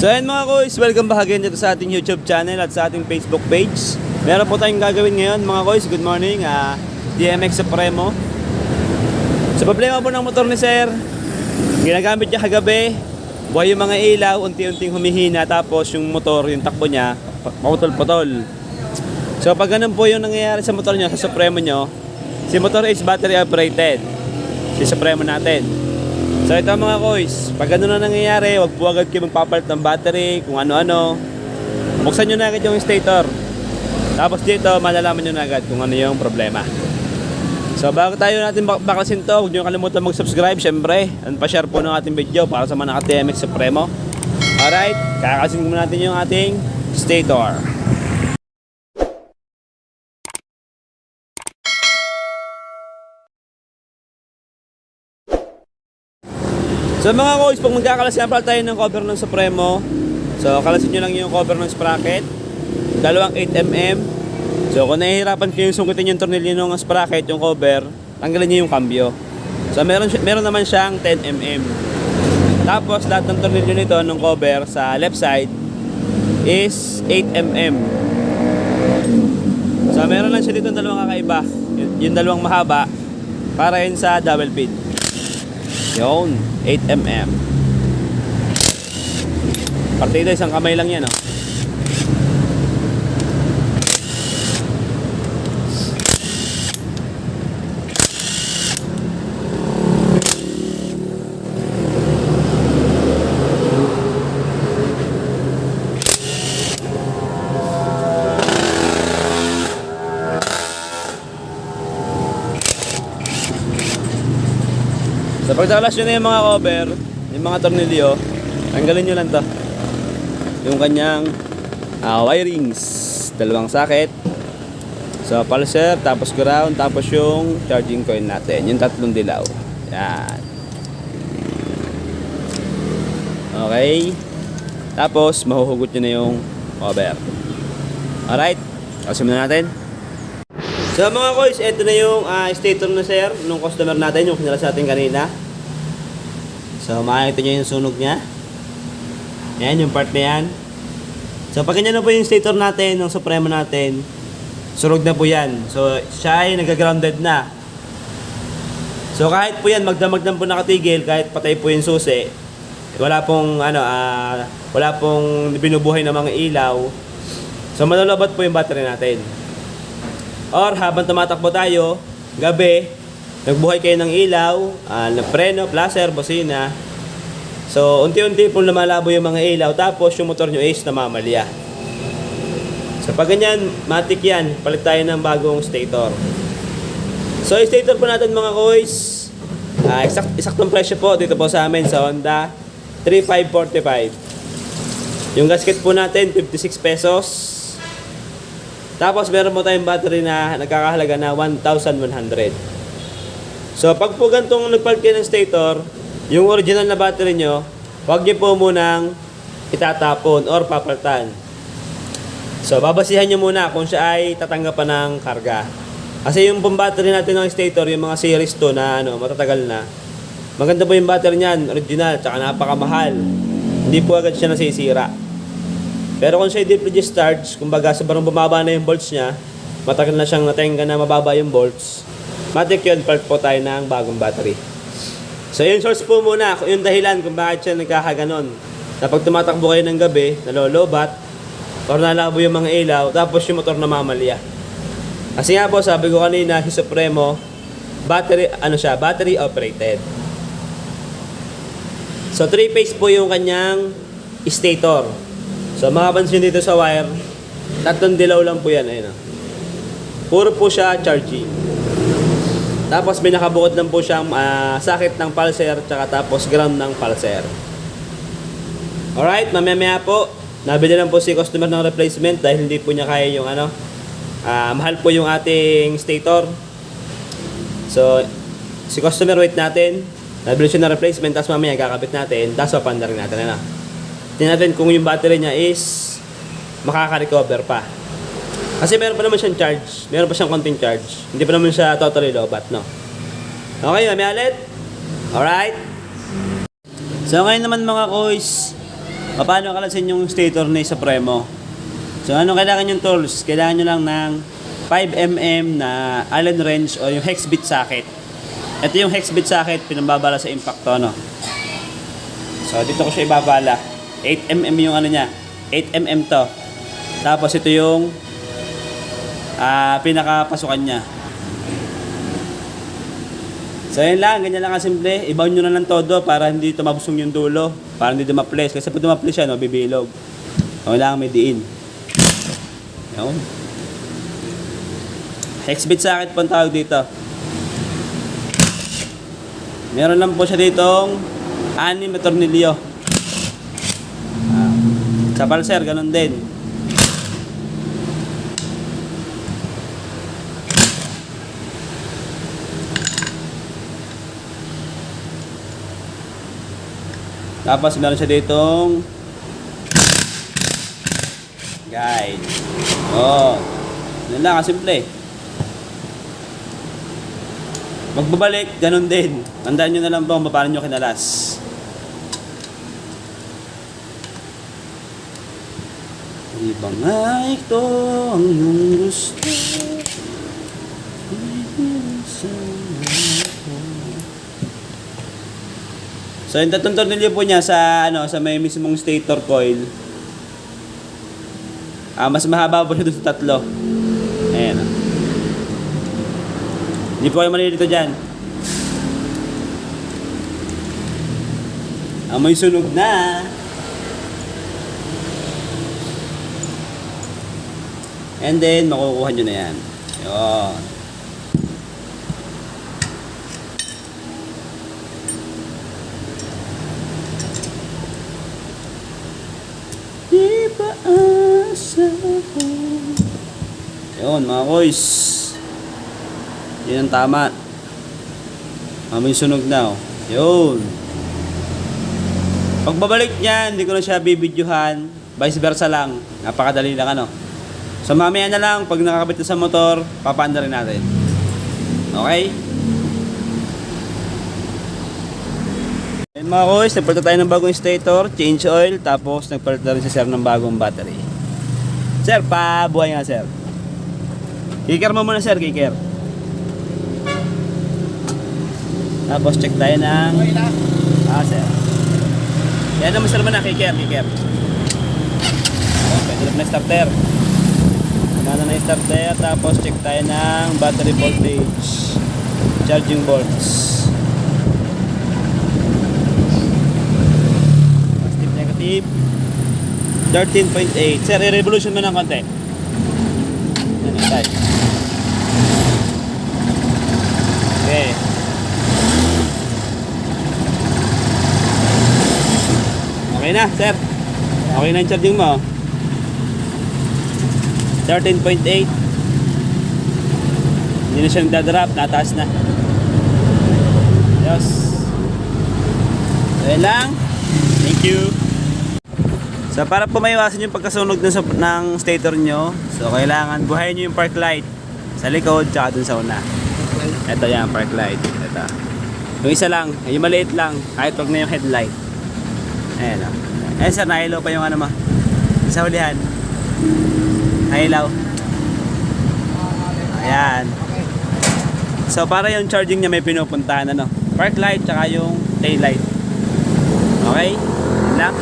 So ayun mga koys, welcome back again dito sa ating YouTube channel at sa ating Facebook page. Meron po tayong gagawin ngayon mga koys, good morning, ah, DMX Supremo. Sa problema po ng motor ni Sir, ginagamit niya kagabi, buhay yung mga ilaw, unti-unting humihina, tapos yung motor, yung takbo niya, pa- paputol-putol. So pag ganun po yung nangyayari sa motor niya, sa Supremo nyo, si motor is battery operated. Si Supremo natin. So ito mga koys, pag ganun na nangyayari, wag po agad kayo magpapalit ng battery, kung ano-ano. Buksan nyo na agad yung stator. Tapos dito, malalaman nyo na agad kung ano yung problema. So bago tayo natin bak- baklasin to, huwag nyo kalimutan mag-subscribe syempre. And pa-share po ng ating video para sa mga naka-TMX Supremo. Alright, kakakasin muna natin yung ating stator. So mga boys, pag magkakalasyan pala tayo ng cover ng Supremo, so kalasin nyo lang yung cover ng sprocket, dalawang 8mm. So kung nahihirapan kayo sungkitin yung tornilyo ng sprocket, yung cover, tanggalin nyo yung cambio. So meron, meron naman siyang 10mm. Tapos lahat ng tornilyo nito ng cover sa left side is 8mm. So meron lang siya dito ng dalawang kakaiba. Yung, yung dalawang mahaba para yun sa double pin. Yun, 8mm. Partida, isang kamay lang yan, oh. Sa pagtakalas nyo na yung mga cover, yung mga tornilyo, tanggalin nyo lang to. Yung kanyang ah, wirings, dalawang socket. So, pulser, tapos ground, tapos yung charging coil natin, yung tatlong dilaw. Yan. Okay. Tapos, mahuhugot nyo na yung cover. Alright. Kasi muna natin. So mga boys, ito na yung ah, stator na sir nung customer natin, yung kinala sa atin kanina. So makikita nyo yung sunog niya. Yan, yung part na yan. So pag ganyan na po yung stator natin, ng Supremo natin, surog na po yan. So siya ay nag-grounded na. So kahit po yan, magdamag po nakatigil, kahit patay po yung susi, wala pong ano, ah, wala pong binubuhay ng mga ilaw. So malalabat po yung battery natin. Or habang tumatakbo tayo, gabi, nagbuhay kayo ng ilaw, uh, preno, placer, bosina. So, unti-unti pong lumalabo yung mga ilaw, tapos yung motor nyo is namamalya. So, pag ganyan, matik yan, palit tayo ng bagong stator. So, stator po natin mga koys, ah, exact, exactong presyo po dito po sa amin sa Honda, 3545. Yung gasket po natin, 56 pesos. Tapos meron mo tayong battery na nagkakahalaga na 1,100. So pag po gantong nagpalit kayo ng stator, yung original na battery nyo, huwag nyo po munang itatapon or papalitan. So babasihan nyo muna kung siya ay tatanggapan ng karga. Kasi yung pong battery natin ng stator, yung mga series 2 na ano, matatagal na, maganda po yung battery niyan, original, tsaka napakamahal. Hindi po agad siya nasisira. Pero kung siya deeply discharged, kumbaga sobrang bumaba na yung volts niya, matagal na siyang natenga na mababa yung volts, matik yun, part po tayo ng bagong battery. So yung source po muna, yung dahilan kung bakit siya nagkakaganon. Na pag tumatakbo kayo ng gabi, nalolobat, or nalabo yung mga ilaw, tapos yung motor namamalya. Kasi nga po, sabi ko kanina, si Supremo, battery, ano siya, battery operated. So, three-phase po yung kanyang stator. So, makapansin dito sa wire, tatlong dilaw lang po yan. Ayun, oh. Puro po siya charging. Tapos, may nakabukod lang po siyang ah, socket ng pulser, tsaka tapos ground ng pulser. Alright, mamaya po, nabili lang po si customer ng replacement dahil hindi po niya kaya yung ano, ah, mahal po yung ating stator. So, si customer wait natin, nabili siya ng replacement, tapos mamaya kakabit natin, tapos papanda rin natin, ano. Tingnan natin kung yung battery niya is makaka-recover pa. Kasi meron pa naman siyang charge. Meron pa siyang konting charge. Hindi pa naman siya totally lobat, no? Okay, mami ulit. Alright. So ngayon naman mga koys, paano kalasin yung stator ni Supremo. So, ano kailangan yung tools? Kailangan nyo lang ng 5mm na Allen wrench o yung hex bit socket. Ito yung hex bit socket, pinambabala sa impact to, no? So, dito ko siya ibabala. 8mm yung ano niya. 8mm to. Tapos, ito yung ah pinakapasukan niya. So, yun lang. Ganyan lang kasimple. Ibaw nyo na lang todo para hindi tumabusong yung dulo. Para hindi dumaples. Kasi pag dumaples siya, no, bibilog. O lang may diin. Yun. Hexbit socket po ang tawag dito. Meron lang po siya ditong anim na tornilyo. Ah, sa pulser, ganun din. Tapos meron siya ditong guide. Oh. Yan lang, simple. Magbabalik, ganun din. Tandaan nyo na lang po kung paano nyo kinalas. Di ba nga ito ang iyong gusto? So yung tatlong tornilyo po niya sa ano sa may mismong stator coil. Ah, mas mahaba po dun sa tatlo. Ayan. oh. Hindi po kayo malilito dyan. Amoy sunog na. And then, makukuha nyo na yan. Yun. Ko? Yun, mga boys. Yan ang tama. Amoy sunog na, oh. Yun. Pagbabalik niyan, hindi ko na siya bibidyohan. Vice versa lang. Napakadali lang, ano. So, mamaya na lang, pag nakakabit na sa motor, papaanda rin natin. Okay? Mga boys, nagpalta tayo ng bagong stator, change oil, tapos nagpalta rin si sir ng bagong battery. Sir, pabuhay nga sir. Kicker mo muna sir, kicker. Tapos check tayo ng... Ah, sir. Yan naman sir mo na, kicker, kicker. Oh, pwede na starter. Ano na yung starter, tapos check tayo ng battery voltage. Charging volts. Positive, negative. 13.8. Sir, i-revolution mo ng konti. Yan. Okay. Okay na, sir. Okay na yung charging mo. 13.8. Hindi na siya nagdadrop, nataas na. Yes. Ayan lang. Thank you. So para po maiwasan yung pagkasunog dun sa, ng stator nyo, so kailangan buhayin nyo yung park light sa likod tsaka dun sa una. Ito yan, park light. Ito. Yung isa lang, yung maliit lang, kahit wag na yung headlight. Ayan o. Ayan sir, nahilaw pa yung ano mo. Sa hulihan. Nahilaw. Ayan. So para yung charging niya may pinupuntahan ano. Park light tsaka yung tail light. Okay? Yan lang.